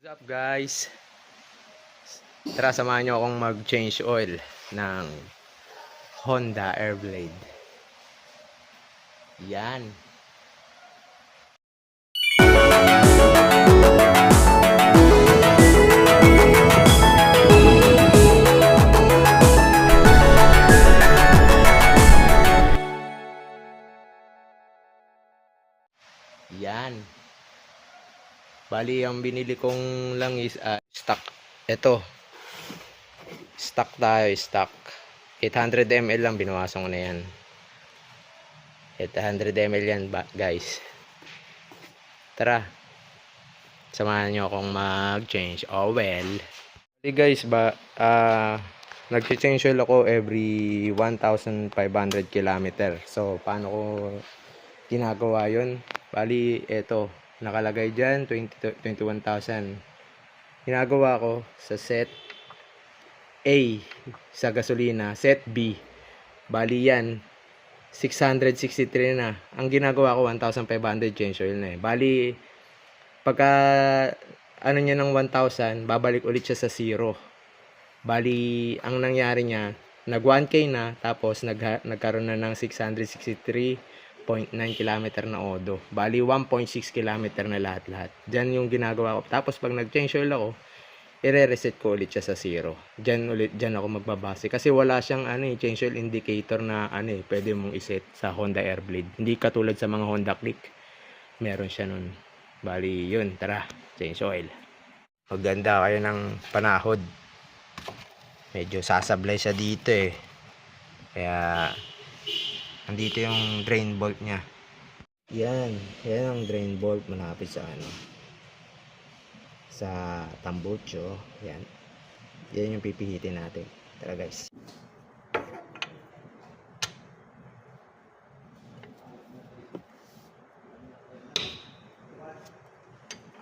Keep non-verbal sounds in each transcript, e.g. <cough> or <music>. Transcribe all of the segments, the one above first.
What's up guys? Tara samahan nyo akong mag-change oil ng Honda Airblade. Yan. Bali, ang binili kong lang is ah, stock. Ito. Stock tayo, stock. 800 ml lang, binawasan ko na yan. 800 ml yan, guys. Tara. Samahan nyo akong mag-change oil. Bali guys, ba, ah, nag-change oil ako every 1,500 kilometer. So, paano ko ginagawa yun? Bali, eto, nakalagay dyan, 20, 21,000. Ginagawa ko sa set A sa gasolina, set B. Bali yan, 663 na. Ang ginagawa ko, 1,500 change oil na eh. Bali, pagka ano niya ng 1,000, babalik ulit siya sa zero. Bali, ang nangyari niya, nag 1K na, tapos nag, nagkaroon na ng 663 0.9 kilometer na odo. Bali 1.6 kilometer na lahat-lahat. Diyan yung ginagawa ko. Tapos pag nag-change oil ako, ire-reset ko ulit siya sa zero. Diyan ulit diyan ako magbabase kasi wala siyang ano eh, change oil indicator na ano eh, pwede mong iset sa Honda Airblade. Hindi katulad sa mga Honda Click. Meron siya nun. Bali yun, tara, change oil. Maganda kayo ng panahod. Medyo sasablay siya dito eh. Kaya Andito yung drain bolt niya. Yan. Yan ang drain bolt malapit sa ano. Sa tambucho. Yan. Yan yung pipihitin natin. Tara guys.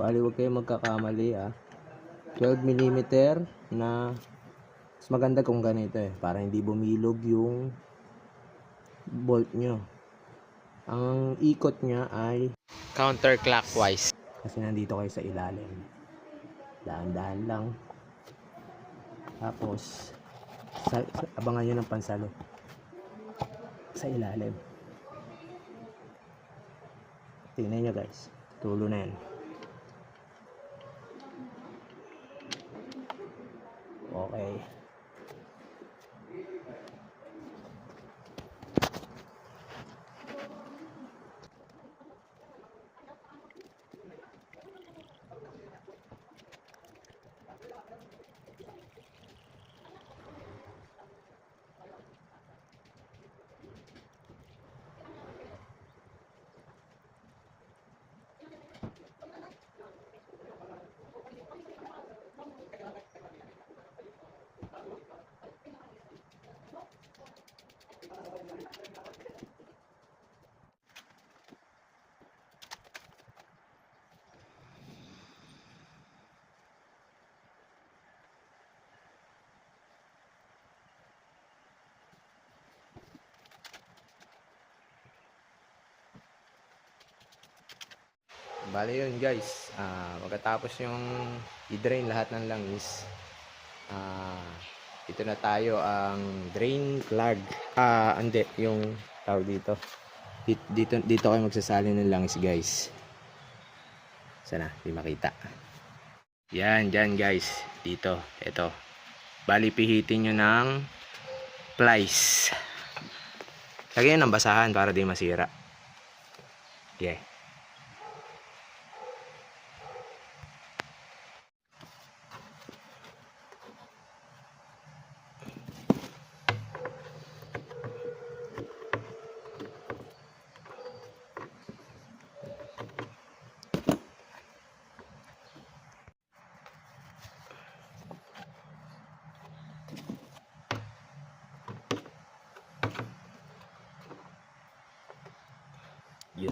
Bali, huwag kayo magkakamali ah. 12 mm na mas maganda kung ganito eh. Para hindi bumilog yung bolt nyo. Ang ikot niya ay counterclockwise. Kasi nandito kayo sa ilalim. Dahan-dahan lang. Tapos, sa, sa- abangan nyo ng pansalo. Sa ilalim. Tingnan nyo guys. Tulo na yan. Okay. Bali yun guys, ah pagkatapos yung i-drain lahat ng langis, ah ito na tayo ang drain plug. Ah, hindi, yung tawag dito. Dito, dito, dito kayo magsasali ng langis guys. Sana, di makita. Yan, dyan guys. Dito, ito. Bali pihitin nyo ng plies. Lagyan ng basahan para di masira. Yeah. Yun.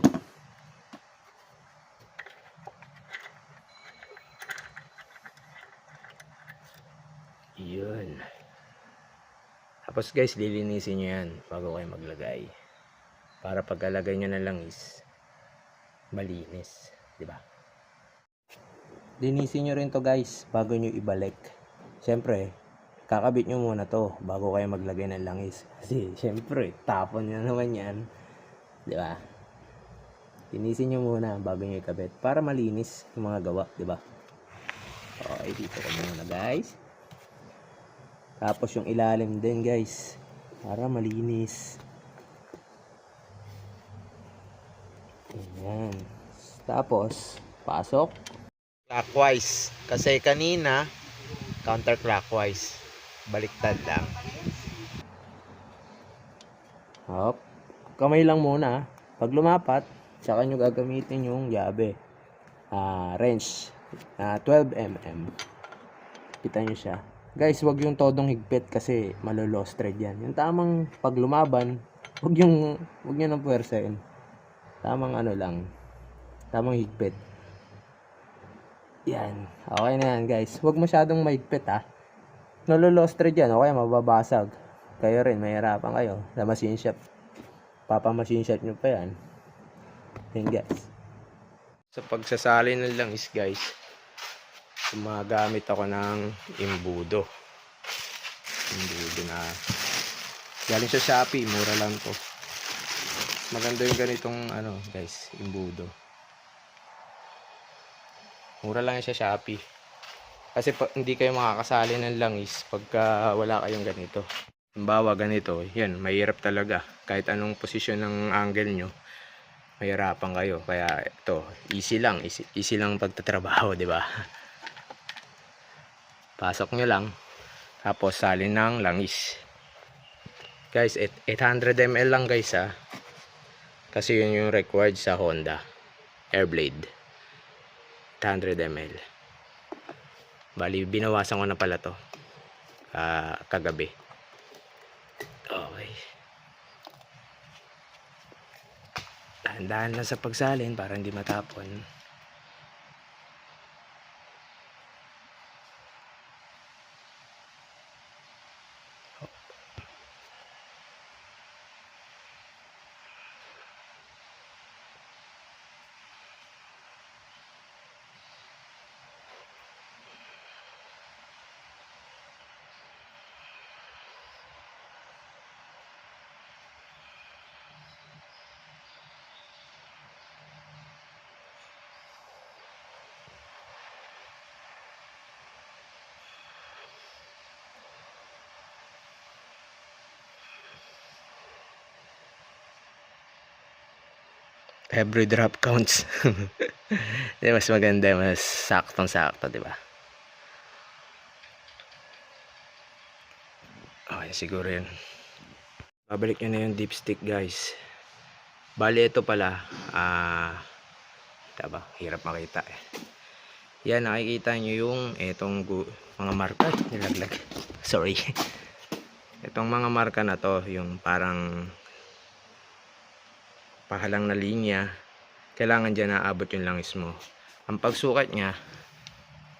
Yun. Tapos guys, lilinisin nyo yan bago kayo maglagay. Para pagkalagay nyo na lang is malinis. di ba? linisin nyo rin to guys bago nyo ibalik. Siyempre, kakabit nyo muna to bago kayo maglagay ng langis. <laughs> Kasi, siyempre, tapon nyo naman yan. Di ba? Linisin nyo muna bago nyo ikabit para malinis yung mga gawa, di ba? Okay, dito ko muna guys. Tapos yung ilalim din guys. Para malinis. Ayan. Tapos, pasok. Clockwise. Kasi kanina, counterclockwise. Baliktad lang. Hop. Kamay lang muna. Pag lumapat, saka nyo gagamitin yung yabe. Ah, wrench. Ah, 12 mm. Kita nyo siya. Guys, wag yung todong higpit kasi malo-lost thread yan. Yung tamang pag lumaban, wag yung wag nyo nang puwersahin. Tamang ano lang. Tamang higpit. Yan. Okay na yan, guys. Wag masyadong mahigpit, ha. Nalo-lost thread yan. Okay, mababasag. Kayo rin, mahirapan kayo. Sa machine shop. Papa machine shop nyo pa yan. Yan, guys. Sa pagsasali ng langis, guys, gumagamit ako ng imbudo. Imbudo na galing sa Shopee, mura lang to. Maganda yung ganitong ano, guys, imbudo. Mura lang yan sa Shopee. Kasi pa, hindi kayo makakasali ng langis pagka wala kayong ganito. Halimbawa ganito, yan, mahirap talaga. Kahit anong posisyon ng angle nyo, mahirapan kayo. Kaya ito, easy lang, easy, easy lang pagtatrabaho, <laughs> di ba? Pasok nyo lang, tapos salin ng langis. Guys, et- 800 ml lang guys ha. Kasi yun yung required sa Honda Airblade. 800 ml. Bali, binawasan ko na pala to. ah, kagabi. Okay. Dahan-dahan lang sa pagsalin para hindi matapon. Every drop counts. <laughs> Di mas maganda, mas saktong sakto, di ba? Okay, siguro yun. Babalik nyo na yung dipstick, guys. Bali, ito pala, ah, taba, hirap makita eh. Yan, nakikita nyo yung etong gu- mga marka, nilaglag. <laughs> Sorry. <laughs> Itong mga marka na to, yung parang pahalang na linya, kailangan dyan naabot yung langis mo. Ang pagsukat niya,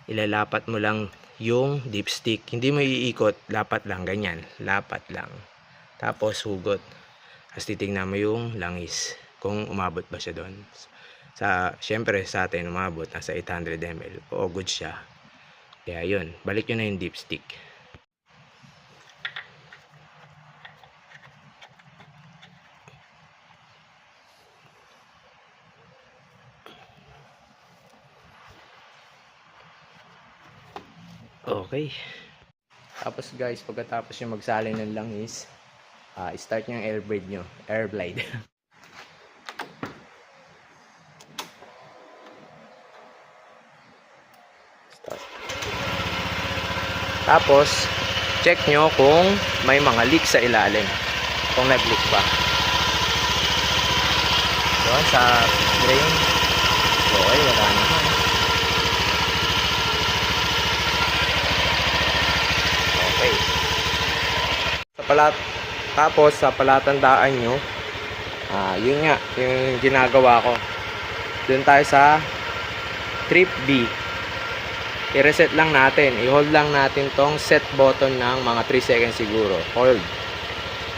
ilalapat mo lang yung dipstick. Hindi mo iikot, lapat lang, ganyan. Lapat lang. Tapos hugot. Tapos titignan mo yung langis. Kung umabot ba siya doon. Sa, syempre sa atin umabot, nasa 800 ml. O good siya. Kaya yun, balik yun na yung dipstick. Okay. Tapos guys, pagkatapos yung magsalin ng langis, ah start nyo yung air blade nyo. Air blade. <laughs> Start. Tapos, check nyo kung may mga leak sa ilalim. Kung nag-leak ba. Doon sa drain. Okay, wala naman. Okay. Sa palat tapos sa palatandaan nyo, ah, yun nga, yung ginagawa ko. Doon tayo sa trip B. I-reset lang natin. I-hold lang natin tong set button ng mga 3 seconds siguro. Hold.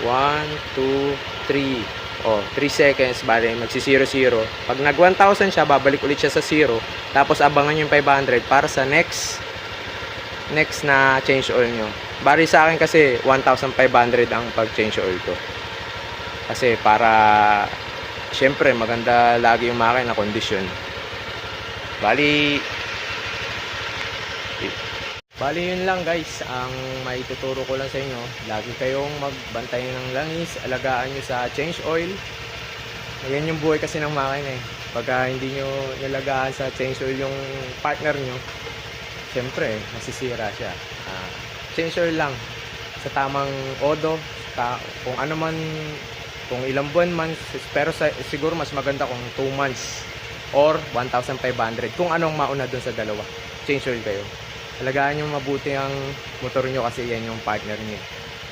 1, 2, 3. O, 3 seconds, bali, magsi 0 0 Pag nag 1,000 siya, babalik ulit siya sa 0. Tapos abangan yung 500 para sa next next na change oil nyo. Bali sa akin kasi 1,500 ang pag-change oil ko. Kasi para, syempre, maganda lagi yung makina kondisyon. Bali, Bali yun lang guys, ang maituturo ko lang sa inyo, lagi kayong magbantay ng langis, alagaan nyo sa change oil. Yan yung buhay kasi ng makina eh. Pagka hindi nyo nalagaan sa change oil yung partner nyo, syempre, masisira siya. Ah, oil lang, sa tamang odo, ta- kung ano man, kung ilang buwan man, pero sa, siguro mas maganda kung 2 months or 1,500 kung anong mauna dun sa dalawa. Change oil kayo alagaan nyo mabuti ang motor nyo kasi yan yung partner nyo.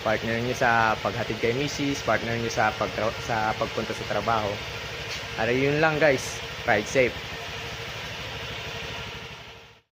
Partner nyo sa paghatid kay misis, partner nyo sa, pag sa pagpunta sa trabaho. Ara yun lang guys. Ride safe.